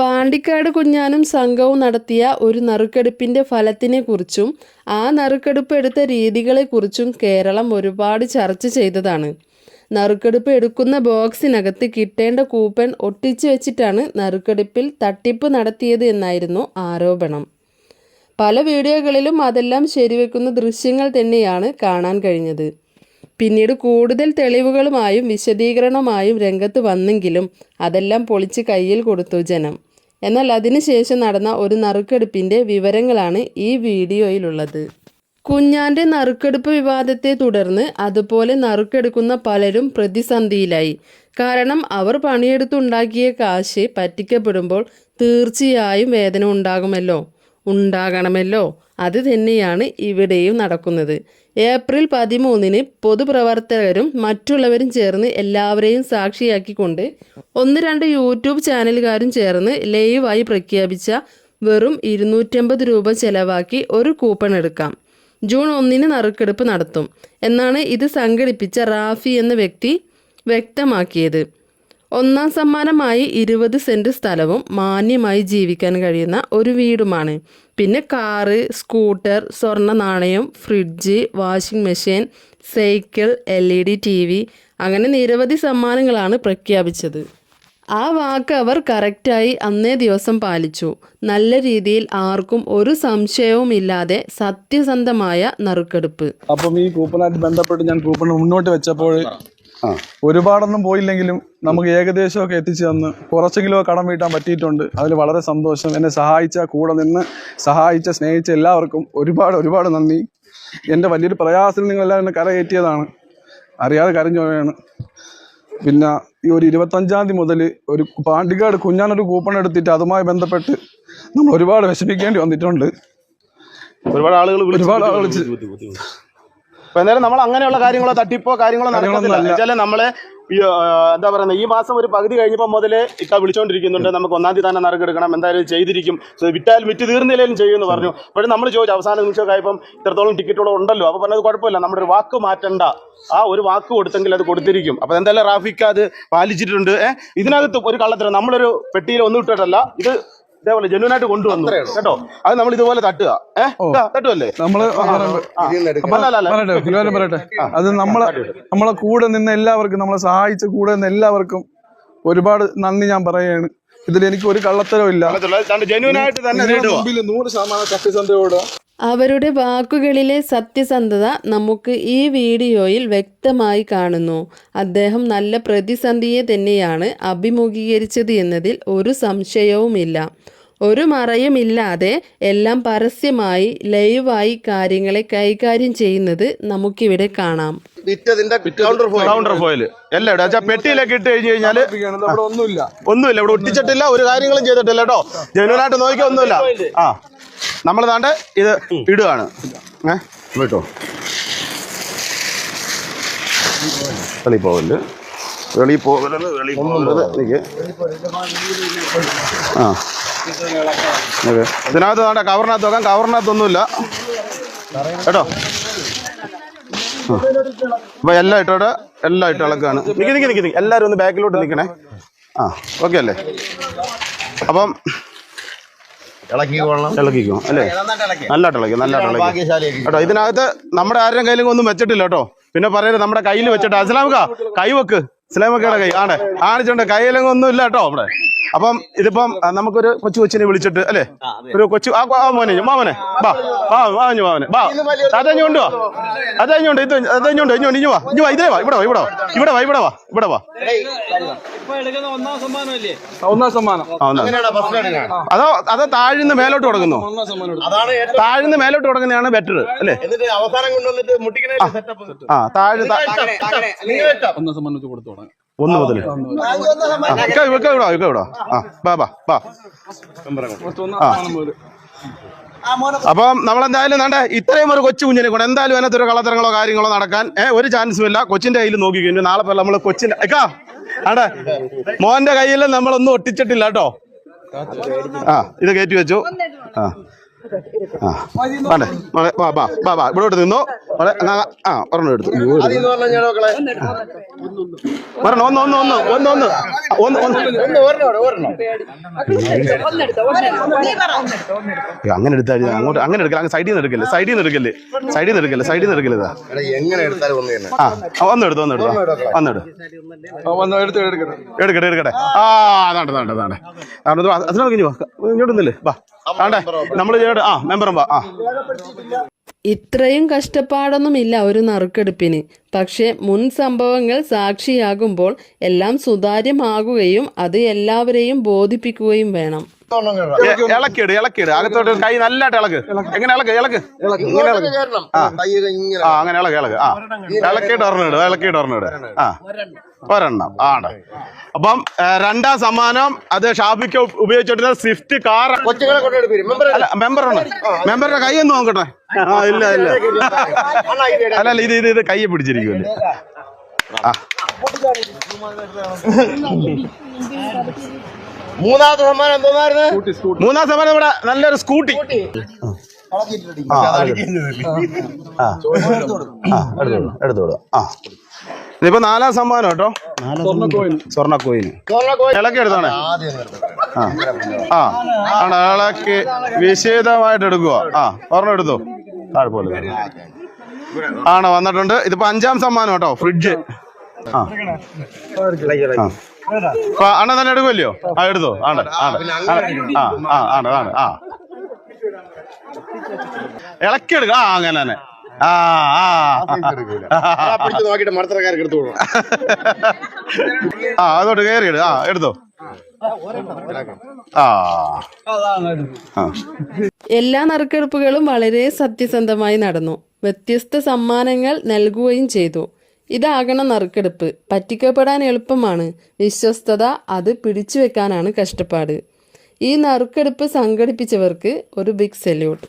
പാണ്ടിക്കാട് കുഞ്ഞാനും സംഘവും നടത്തിയ ഒരു നറുക്കെടുപ്പിന്റെ ഫലത്തിനെക്കുറിച്ചും ആ നറുക്കെടുപ്പ് എടുത്ത രീതികളെക്കുറിച്ചും കേരളം ഒരുപാട് ചർച്ച ചെയ്തതാണ്. നറുക്കെടുപ്പ് എടുക്കുന്ന ബോക്സിനകത്ത് കിട്ടേണ്ട കൂപ്പൺ ഒട്ടിച്ചു വെച്ചിട്ടാണ് നറുക്കെടുപ്പിൽ തട്ടിപ്പ് നടത്തിയത് എന്നായിരുന്നു ആരോപണം. പല വീഡിയോകളിലും അതെല്ലാം ശരിവെക്കുന്ന ദൃശ്യങ്ങൾ തന്നെയാണ് കാണാൻ കഴിഞ്ഞത്. പിന്നീട് കൂടുതൽ തെളിവുകളുമായും വിശദീകരണമായും രംഗത്ത് വന്നെങ്കിലും അതെല്ലാം പൊളിച്ച് കയ്യിൽ കൊടുത്തു ജനം. എന്നാൽ അതിനുശേഷം നടന്ന ഒരു നറുക്കെടുപ്പിന്റെ വിവരങ്ങളാണ് ഈ വീഡിയോയിലുള്ളത്. കുഞ്ഞാന്റെ നറുക്കെടുപ്പ് വിവാദത്തെ തുടർന്ന് അതുപോലെ നറുക്കെടുക്കുന്ന പലരും പ്രതിസന്ധിയിലായി. കാരണം അവർ പണിയെടുത്തുണ്ടാക്കിയ കാശ് പറ്റിക്കപ്പെടുമ്പോൾ തീർച്ചയായും വേദന ഉണ്ടാകുമല്ലോ? ഉണ്ടാകണമല്ലോ? അത് തന്നെയാണ് ഇവിടെയും നടക്കുന്നത്. ഏപ്രിൽ പതിമൂന്നിന് പൊതുപ്രവർത്തകരും മറ്റുള്ളവരും ചേർന്ന് എല്ലാവരെയും സാക്ഷിയാക്കിക്കൊണ്ട് ഒന്ന് രണ്ട് യൂട്യൂബ് ചാനലുകാരും ചേർന്ന് ലൈവായി പ്രഖ്യാപിച്ച വെറും ഇരുന്നൂറ്റമ്പത് രൂപ ചെലവാക്കി ഒരു കൂപ്പൺ എടുക്കാം. ജൂൺ ഒന്നിന് നറുക്കെടുപ്പ് നടത്തും. എന്നാണ് ഇത് സംഘടിപ്പിച്ച റാഫി എന്ന വ്യക്തി വ്യക്തമാക്കിയത്. ഒന്നാം സമ്മാനമായി ഇരുപത് സെന്റ് സ്ഥലവും മാന്യമായി ജീവിക്കാൻ കഴിയുന്ന ഒരു വീടുമാണ്. പിന്നെ കാറ് സ്കൂട്ടർ സ്വർണ നാണയം fridge washing machine cycle L E D T V അങ്ങനെ നിരവധി സമ്മാനങ്ങളാണ് പ്രഖ്യാപിച്ചത്. ആ വാക്ക് അവർ കറക്റ്റായി അന്നേ ദിവസം പാലിച്ചു. നല്ല രീതിയിൽ ആർക്കും ഒരു സംശയവും ഇല്ലാതെ സത്യസന്ധമായ നറുക്കെടുപ്പ്. അപ്പം ഈ കൂപ്പണായിട്ട് ബന്ധപ്പെട്ട് ഞാൻ കൂപ്പൺ മുന്നോട്ട് വെച്ചപ്പോൾ ഒരുപാടൊന്നും പോയില്ലെങ്കിലും നമുക്ക് ഏകദേശമൊക്കെ എത്തിച്ചു തന്ന് കുറച്ചെങ്കിലും കടം വീട്ടാൻ പറ്റിയിട്ടുണ്ട്. അതിൽ വളരെ സന്തോഷം. എന്നെ സഹായിച്ച കൂടെ നിന്ന് സഹായിച്ച സ്നേഹിച്ച എല്ലാവർക്കും ഒരുപാട് ഒരുപാട് നന്ദി. എന്റെ വലിയൊരു പ്രയാസത്തിൽ നിങ്ങളെല്ലാം എന്നെ കരകയറ്റിയതാണ്. അറിയാതെ കരഞ്ഞു പോയാണ് പിന്നെ ഈ ഒരു ഇരുപത്തഞ്ചാം തീയതി മുതൽ ഒരു പാണ്ടിക്കാട് കുഞ്ഞാനൊരു കൂപ്പൺ എടുത്തിട്ട് അതുമായി ബന്ധപ്പെട്ട് നമ്മൾ ഒരുപാട് വിഷമിക്കേണ്ടി വന്നിട്ടുണ്ട്. ഒരുപാട് ആളുകൾ ഒരുപാട് ആളുകൾ എന്തായാലും നമ്മൾ അങ്ങനെയുള്ള കാര്യങ്ങളോ തട്ടിപ്പോ കാര്യങ്ങളോ നടക്കത്തില്ല. കാര്യങ്ങളൊന്നും വെച്ചാൽ നമ്മൾ എന്താ പറയുന്നത് ഈ മാസം ഒരു പകുതി കഴിഞ്ഞപ്പോൾ മുതലേ ഇക്ക വിളിച്ചോണ്ടിരിക്കുന്നുണ്ട്. നമുക്ക് ഒന്നാം തീയതി തന്നെ നറുക്കെടുക്കണം എന്തായാലും ചെയ്തിരിക്കും. വിറ്റാൽ വിറ്റ് തീർന്നില്ലേലും ചെയ്യുമെന്ന് പറഞ്ഞു. പക്ഷെ നമ്മൾ ചോദിച്ചു അവസാന നിമിഷമൊക്കെ ആയപ്പം ഇത്രത്തോളം ടിക്കറ്റുകൾ ഉണ്ടല്ലോ. അപ്പൊ പറഞ്ഞത് കുഴപ്പമില്ല. നമ്മുടെ ഒരു വാക്ക് മാറ്റണ്ട. ആ ഒരു വാക്ക് കൊടുത്തെങ്കിൽ അത് കൊടുത്തിരിക്കും. അപ്പൊ എന്തായാലും റാഫിക്ക് അത് പാലിച്ചിട്ടുണ്ട്. ഏഹ് ഇതിനകത്ത് ഒരു കള്ളത്തരം. നമ്മളൊരു പെട്ടിയിൽ ഒന്നും ഇട്ടിട്ടല്ല. ഇത് ഇതേപോലെ ജെന്യൂനായിട്ട് കൊണ്ടുവന്നു. കേട്ടോ? അത് നമ്മൾ ഇതുപോലെ തട്ടുക. ഏഹ് തട്ടുമല്ലേ നമ്മൾ. പറയട്ടെ അത് നമ്മളെ നമ്മളെ കൂടെ നിന്ന് എല്ലാവർക്കും നമ്മളെ സഹായിച്ച കൂടെ നിന്ന് എല്ലാവർക്കും ഒരുപാട് നന്ദി ഞാൻ പറയാണ് ഇതിൽ എനിക്ക് ഒരു കള്ളത്തരവും ഇല്ല. തന്നെ നിങ്ങളുടെ നേടുക. മുമ്പിൽ നൂറ് ശതമാനം സത്യസന്ധയോട് അവരുടെ വാക്കുകളിലെ സത്യസന്ധത നമുക്ക് ഈ വീഡിയോയിൽ വ്യക്തമായി കാണുന്നു. അദ്ദേഹം നല്ല പ്രതിസന്ധിയെ തന്നെയാണ് അഭിമുഖീകരിച്ചത് എന്നതിൽ ഒരു സംശയവുമില്ല. ഒരു മറയുമില്ലാതെ എല്ലാം പരസ്യമായി ലൈവായി കാര്യങ്ങളെ കൈകാര്യം ചെയ്യുന്നത് നമുക്കിവിടെ കാണാം. കൗണ്ടർ ഫോയിൽ കൗണ്ടർ ഫോയിൽ എല്ലാം ഇവിടെ വെച്ചാൽ പെട്ടിയിലൊക്കെ ഇട്ട് കഴിഞ്ഞു കഴിഞ്ഞാൽ ഒന്നുമില്ല ഒന്നുമില്ല ഇവിടെ ഒട്ടിച്ചിട്ടില്ല ഒരു കാര്യങ്ങളും ചെയ്തിട്ടില്ല കേട്ടോ. ജനുവനായിട്ട് നോക്കിയൊന്നുമില്ല. ആ. നമ്മൾ താണ്ട് ഇത് ഇടുകയാണ് ഏഹ് കേട്ടോ വെളി പോകൽ വെളി പോകലെന്ന് വെളി എനിക്ക് ആ. ഓക്കെ ഇതിനകത്ത് താണ്ട കവറിനകത്ത് വെക്കാം. കവറിനകത്തൊന്നുമില്ല. കേട്ടോ? അപ്പൊ എല്ലാം ഇട്ടോടെ എല്ലാം ഇട്ട് ഇളക്കാണ്. നിക്ക് നിക്ക് നിക്ക് എല്ലാവരും ഒന്ന് ബാക്കിലോട്ട് നിൽക്കണേ ആ ഓക്കെ അല്ലേ? അപ്പം ഇളക്കിക്കോളണം ഇളക്കിക്കോ അല്ലേ? നല്ലതായിട്ട് ഇളക്കും. നല്ലതായിട്ട് ഇളക്കും കേട്ടോ ഇതിനകത്ത് നമ്മുടെ ആരുടെ കയ്യിലും ഒന്നും വെച്ചിട്ടില്ല കേട്ടോ. പിന്നെ പറയരുത് നമ്മുടെ കയ്യിൽ വെച്ചിട്ട്. അസ്ലാമക്ക കൈ വെക്ക്. ഇസ്ലാമക്കയുടെ കൈ. ആണ് ആണിച്ചുണ്ട് കയ്യിലൊന്നും ഇല്ല കേട്ടോ നമ്മുടെ അപ്പം ഇതിപ്പം നമുക്കൊരു കൊച്ചു കൊച്ചിനെ വിളിച്ചിട്ട് അല്ലേ? ഒരു കൊച്ചു ആ മോനെ മാമനെ ബാ ആ വാഞ്ഞു മാമനെ ബാ കൊണ്ടുവാ. വാ അതഞ്ഞുണ്ട് ഇത് അതഞ്ഞുണ്ട് കൊണ്ട് ഇഞ്ഞു വാ ഇഞ്ഞു വാ ഇതേ വാ ഇവിടെ വാ ഇവിടെ വാ ഇവിടെ വാ ഇവിടെ വാ ഇവിടെ വാ. ഒന്നാം സമ്മാനം. അതോ അതോ താഴ്ന്ന് മേലോട്ട് തുടങ്ങുന്നു താഴ്ന്ന് മേലോട്ട് തുടങ്ങുന്നതാണ് ബെറ്റർ അല്ലേ? എന്നിട്ട് അവസാനം കൊണ്ടുവന്നിട്ട് ആ താഴ് ഒന്നാം സമ്മാനം വെച്ച് കൊടുത്തു തുടങ്ങാം. ഒന്ന് മുതൽ ആ ഇക്ക ഇക്ക ഇവിടെ ഇവിടെ വാ. ആ ബാ ബാ ബാ അപ്പം നമ്മളെന്തായാലും വേണ്ട ഇത്രയും ഒരു കൊച്ചു കുഞ്ഞിനെ കൂടെ എന്തായാലും അതിനകത്ത് ഒരു കളത്തരങ്ങളോ കാര്യങ്ങളോ നടക്കാൻ ഏഹ് ഒരു ചാൻസും ഇല്ല കൊച്ചിന്റെ കയ്യിൽ നോക്കി കഴിഞ്ഞു നാളെ പോലെ നമ്മൾ കൊച്ചിന്റെ ഇക്കാ ആടെ മോന്റെ കയ്യിൽ നമ്മളൊന്നും ഒട്ടിച്ചിട്ടില്ല കേട്ടോ ആ ഇത് കയറ്റി വെച്ചു ആ ആ ഇവിടെ നിന്നോ. മോളെ ആ ഒരെണ്ണം എടുത്തു. ഒരെണ്ണം ഒന്ന് ഒന്ന് ഒന്ന് ഒന്ന് ഒന്ന്. അങ്ങനെ എടുത്താൽ അങ്ങോട്ട് അങ്ങനെ എടുക്കല സൈഡിൽ നിന്ന് എടുക്കല്ലേ? സൈഡിൽ നിന്ന് എടുക്കല്ലേ? സൈഡിൽ നിന്ന് എടുക്കല്ലേ സൈഡിൽ നിന്ന് എടുക്കല്ലേ ആ ഒന്നെടുത്തു ഒന്നെടുത്തു ഒന്നെടു എടുക്കട്ടെ. എടുക്കട്ടെ ആ അതാണ്ട് അതാണ്ട് അതാണ്ട്. അതിനോട് കഴിഞ്ഞു വാ. ഇങ്ങോട്ടൊന്നില്ലേ വാ. നമ്മൾ കഷ്ടപ്പാടൊന്നും ആ മെമ്പറും വാ ആ. ഇത്രയും കഷ്ടപ്പാടൊന്നുമില്ല ഒരു നറുക്കെടുപ്പിന്. പക്ഷേ മുൻ സംഭവങ്ങൾ സാക്ഷിയാകുമ്പോൾ എല്ലാം സുതാര്യമാകുകയും അത് എല്ലാവരെയും ബോധിപ്പിക്കുകയും വേണം. ഇളക്കിട് ഇളക്കിട് അകത്തോട്ട് കൈ നല്ലതായിട്ട് ഇളക്ക്. എങ്ങനെ ഇളക്ക്? ഇളക്ക്. ഇങ്ങനെ ഇളക്ക്. ആ. അങ്ങനെ ഇളക്ക് ഇളക്ക്. ആ. ഇളക്കിയിട്ട് ഒരെണ്ണം ഇട് ഇളക്കിയിട്ട് ഒരെണ്ണം ആ. ഒരെണ്ണം. ആണ്. അപ്പം രണ്ടാം സമ്മാനം അത് ഷാഫിക്ക് ഉപയോഗിച്ചോണ്ടിരുന്ന സ്വിഫ്റ്റ് കാർ മെമ്പറാണ് മെമ്പറുടെ കൈ ഒന്ന് നോക്കട്ടെ. ആ ഇല്ല ഇല്ല. അല്ല അല്ല ഇത് ഇത് ഇത് കൈ പിടിച്ചിരിക്കുമല്ലേ ആ. മൂന്നാമത്തെ സമ്മാനം എന്തോന്നായിരുന്നു? മൂന്നാം സമ്മാനം ഇവിടെ നല്ലൊരു സ്കൂട്ടി. എടുത്തോളൂ എടുത്തോളൂ ആ. ഇതിപ്പോ നാലാം സമ്മാനം കേട്ടോ. സ്വർണ കോയിൻ സ്വർണ കോയിന് സ്വർണ കോഴി ഇളക്കി എടുത്താണേ. ആ ആ. ആണ് ഇളക്കി വിശദമായിട്ട് എടുക്കുക. ആ ഒരെണ്ണം എടുത്തു. താഴെ ആണ് വന്നിട്ടുണ്ട്. ഇതിപ്പോ അഞ്ചാം സമ്മാനം കേട്ടോ ഫ്രിഡ്ജ്. ആ. അപ്പൊ അണ്ണൻ തന്നെ എടുക്കുമല്ലോ ആ എടുത്തോ. ആണ് ആണ് ആ ആ ആണ് ആണ് ആ. ഇളക്കി എടുക്ക. ആ അങ്ങനെ തന്നെ. ആ ആ. ആ, പിടിച്ച് നോക്കിയിട്ട് മടത്തറക്കാർക്ക് എടുത്തു കൊടുക്കണം ആ അതോട്ട് കയറി ഇട് ആ. എടുത്തോ എല്ലാ നറുക്കെടുപ്പുകളും വളരെ സത്യസന്ധമായി നടന്നു. വ്യത്യസ്ത സമ്മാനങ്ങൾ നൽകുകയും ചെയ്തു. ഇതാകണം നറുക്കെടുപ്പ്. പറ്റിക്കപ്പെടാൻ എളുപ്പമാണ്. വിശ്വസ്തത അത് പിടിച്ചു വെക്കാനാണ് കഷ്ടപ്പാട്. ഈ നറുക്കെടുപ്പ് സംഘടിപ്പിച്ചവർക്ക് ഒരു ബിഗ് സല്യൂട്ട്.